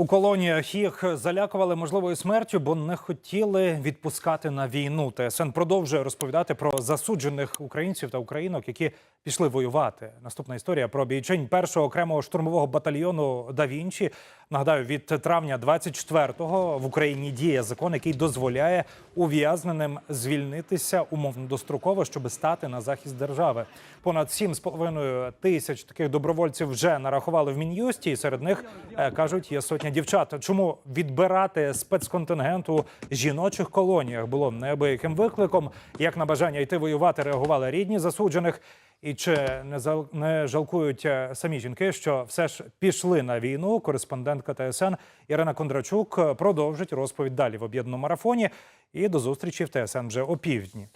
У колоніях їх залякували можливою смертю, бо не хотіли відпускати на війну. ТСН продовжує розповідати про засуджених українців та українок, які пішли воювати. Наступна історія про бійчинь першого окремого штурмового батальйону Да Вінчі. Нагадаю, від травня 24-го в Україні діє закон, який дозволяє ув'язненим звільнитися умовно достроково, щоб стати на захист держави. Понад 7,5 тисяч таких добровольців вже нарахували в мін'юсті. І серед них е, кажуть, є сотня дівчат. Чому відбирати спецконтингент у жіночих колоніях було неабияким викликом? Як на бажання йти воювати реагували рідні засуджених? І чи не не жалкують е, самі жінки, що все ж пішли на війну? Кореспондентка ТСН Ірина Кондрачук е, продовжить розповідь далі в об'єднаному марафоні. І до зустрічі в ТСН вже опівдні.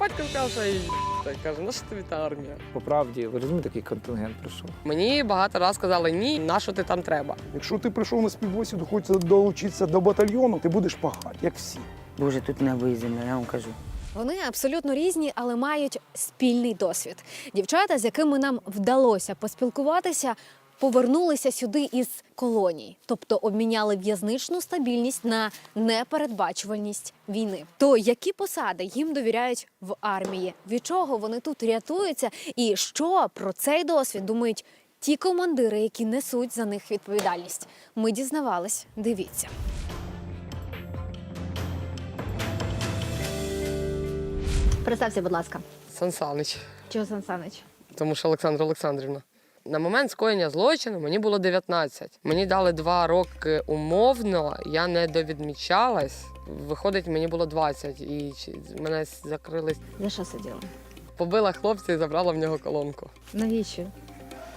Батько сказав, що я так каже, на що тобі та армія? По правді, ви розумієте, який контингент прийшов? Мені багато разів сказали ні, на що ти там треба. Якщо ти прийшов на співбесіду, хочеться долучитися до батальйону, ти будеш пахати, як всі. Дуже тут небо і земля, я вам кажу. Вони абсолютно різні, але мають спільний досвід. Дівчата, з якими нам вдалося поспілкуватися, повернулися сюди із колоній, тобто обміняли в'язничну стабільність на непередбачувальність війни. То які посади їм довіряють в армії? Від чого вони тут рятуються? І що про цей досвід думають ті командири, які несуть за них відповідальність? Ми дізнавались. Дивіться. Представся, будь ласка. Сансанич. Чого Сансанич? Тому що Олександра Олександрівна. На момент скоєння злочину мені було 19. Мені дали два роки умовно, я не довідмічалась. Виходить, мені було 20, і мене закрились. За що сиділа? Побила хлопця і забрала в нього колонку. Навіщо?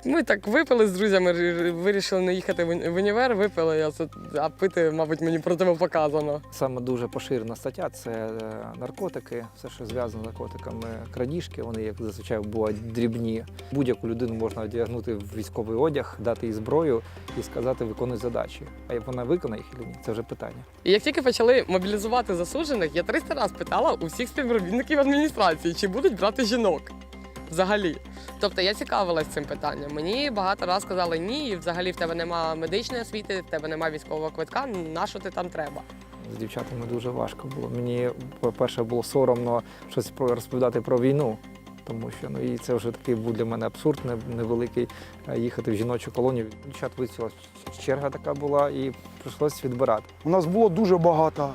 Ми так випили з друзями, вирішили не їхати в універ, випили, а це- а пити, мабуть, мені противопоказано. Саме дуже поширена стаття це е, наркотики, все, що зв'язано з наркотиками, крадіжки. Вони як зазвичай бувають дрібні. Будь-яку людину можна одягнути в військовий одяг, дати їй зброю і сказати виконуй задачі. А як вона виконає їх чи ні, це вже питання. І як тільки почали мобілізувати засуджених, я 300 разів питала у всіх співробітників адміністрації, чи будуть брати жінок взагалі. Тобто я цікавилась цим питанням. Мені багато разів сказали ні, і взагалі в тебе немає медичної освіти, в тебе немає військового квитка. На що ти там треба? З дівчатами дуже важко було. Мені, по-перше, було соромно щось про розповідати про війну. Тому що ну і це вже такий був для мене абсурд невеликий е, їхати в жіночу колонію. Дівчат висіла черга така була, і прийшлось відбирати. У нас було дуже багато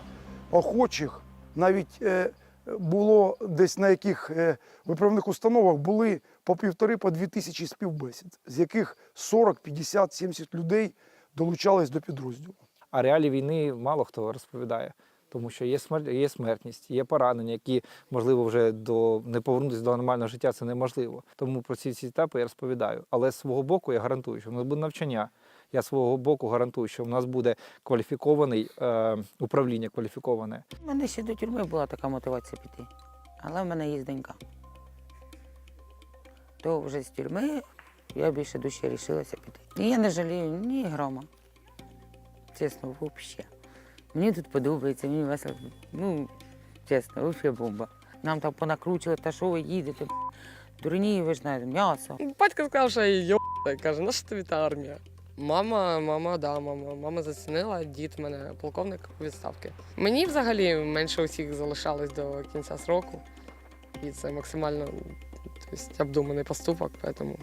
охочих. Навіть е, було десь на яких е, виправних установах були по півтори, по дві тисячі співбесід, з яких 40, 50, 70 людей долучались до підрозділу. А реалії війни мало хто розповідає, тому що є смерть, є смертність, є поранення, які можливо вже до не повернутися до нормального життя. Це неможливо. Тому про ці всі етапи я розповідаю. Але з свого боку я гарантую, що в нас буде навчання. Я свого боку гарантую, що в нас буде кваліфікований е, управління кваліфіковане. У мене ще до тюрми була така мотивація піти. Але в мене є донька. То вже з тюрми я більше душі рішилася піти. І я не жалію ні грома. Чесно, взагалі. Мені тут подобається, мені весело. Ну, чесно, взагалі бомба. Нам там понакручили, та що ви їдете? Дурні, ви ж знаєте, м'ясо. Батько сказав, що я йо каже, на що тобі та армія? Мама, мама, да, мама. Мама зацінила, дід мене полковник у відставки. Мені взагалі менше усіх залишалось до кінця сроку. І це максимально тобто, обдуманий поступок, тому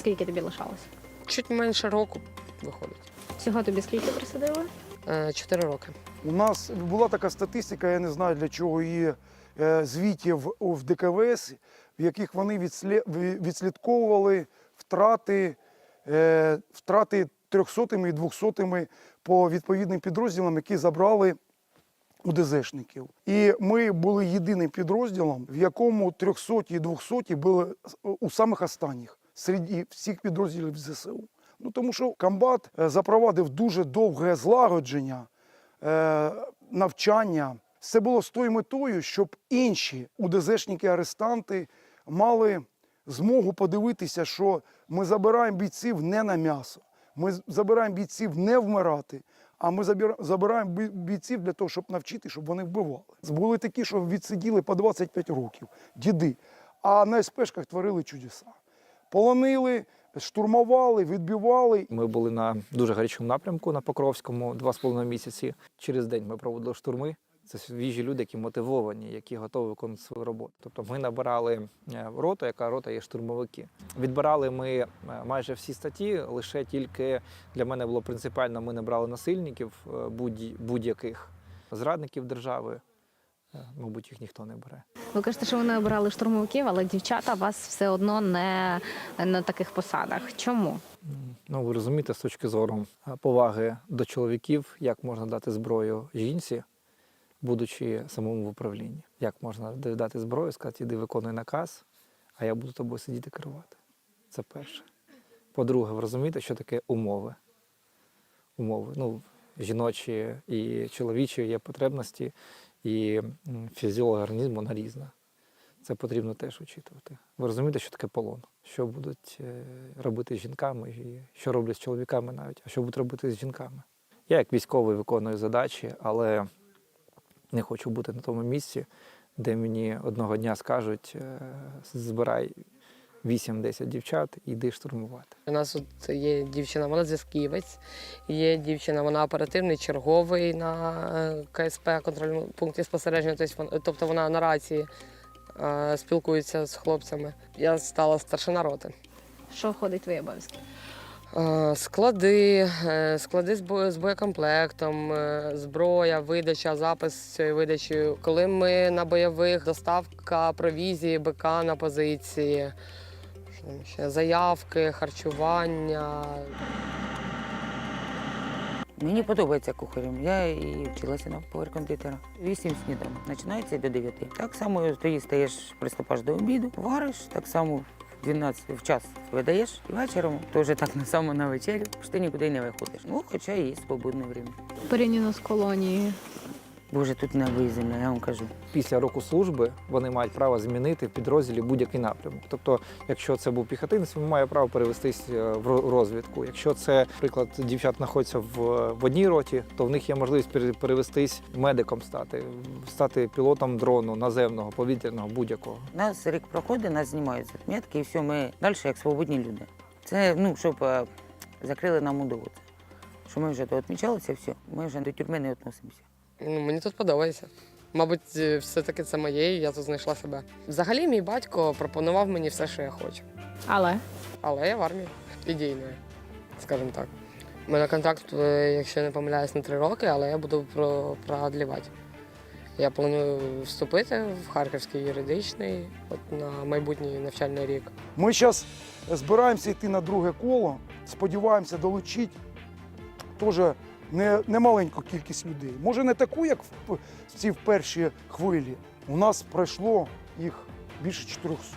Скільки тобі лишалось? чуть менше року виходить. Всього тобі скільки присадили? Е, Чотири роки. У нас була така статистика, я не знаю для чого її е, звітів у- в ДКВС, в яких вони відслє- ві- відслідковували втрати, е, втрати трьохсотими і двохсотими по відповідним підрозділам, які забрали у ДЗшників. І ми були єдиним підрозділом, в якому 300 і 200 були у самих останніх серед всіх підрозділів ЗСУ. Ну тому що комбат е, запровадив дуже довге злагодження, е, навчання. Це було з тою метою, щоб інші УДЗшники-арестанти мали змогу подивитися, що ми забираємо бійців не на м'ясо, ми забираємо бійців не вмирати, а ми забираємо бійців для того, щоб навчити, щоб вони вбивали. Були такі, що відсиділи по 25 років, діди, а на СПшках творили чудеса. Полонили, штурмували, відбивали. Ми були на дуже гарячому напрямку на Покровському два з половиною місяці. Через день ми проводили штурми. Це свіжі люди, які мотивовані, які готові виконувати свою роботу. Тобто ми набирали е, роту, яка рота є штурмовики. Відбирали ми е, майже всі статті, лише тільки для мене було принципіально, ми не брали насильників е, будь- будь-яких зрадників держави. Мабуть, їх ніхто не бере. Ви кажете, що вони обирали штурмовиків, але дівчата вас все одно не на таких посадах. Чому? Ну, ви розумієте, з точки зору поваги до чоловіків, як можна дати зброю жінці, будучи самому в управлінні. Як можна дати зброю, сказати, іди виконуй наказ, а я буду тобою сидіти керувати. Це перше. По-друге, ви розумієте, що таке умови? Умови. Ну, жіночі і чоловічі є потребності, і фізіологія організму вона різна. Це потрібно теж учитувати. Ви розумієте, що таке полон? Що будуть е, робити з жінками, і що роблять з чоловіками навіть, а що будуть робити з жінками? Я як військовий виконую задачі, але не хочу бути на тому місці, де мені одного дня скажуть: е, збирай 8-10 дівчат і йди штурмувати. У нас тут є дівчина, вона зв'язківець, є дівчина, вона оперативний черговий на е, КСП, контрольному пункті спостереження. Тобто Тобто вона на рації е, спілкується з хлопцями. Я стала старшина роти. Що входить в твої обов'язки? Е, Склади, е, склади з боєкомплектом, е, зброя, видача, запис цієї видачі. Коли ми на бойових, доставка провізії, БК на позиції, ще, заявки, харчування. Мені подобається кухарем. Я і вчилася на повар-кондитера. Вісім сніданок. Починається до 9. Так само тоді стаєш, приступаєш до обіду, вариш, так само 12 в час видаєш вечором вже так на само на вечерю, ти нікуди не виходиш. Ну, хоча є свободне время. Порівняно з колонією. Боже, тут не земля, я вам кажу. Після року служби вони мають право змінити в підрозділі будь-який напрямок. Тобто, якщо це був піхотинець, він має право перевестись е, в розвідку. Якщо це, наприклад, дівчат знаходяться в, в одній роті, то в них є можливість пере- перевестись медиком стати, стати пілотом дрону, наземного, повітряного, будь-якого. Нас рік проходить, нас знімають з і все, ми далі як свободні люди. Це ну, щоб е, закрили нам удовод. Що ми вже то відмічалися, все, ми вже до тюрми не відносимося. Ну, мені тут подобається. Мабуть, е, все-таки це моє, і я тут знайшла себе. Взагалі, мій батько пропонував мені все, що я хочу. Але Але я в армії ідейною, скажімо так. У мене контракт, е, якщо не помиляюсь, на три роки, але я буду про- продлівати. Я планую вступити в Харківський юридичний от на майбутній навчальний рік. Ми зараз збираємося йти на друге коло, сподіваємося долучити теж не, не маленьку кількість людей. Може, не таку, як в, ці в перші хвилі. У нас пройшло їх більше 400.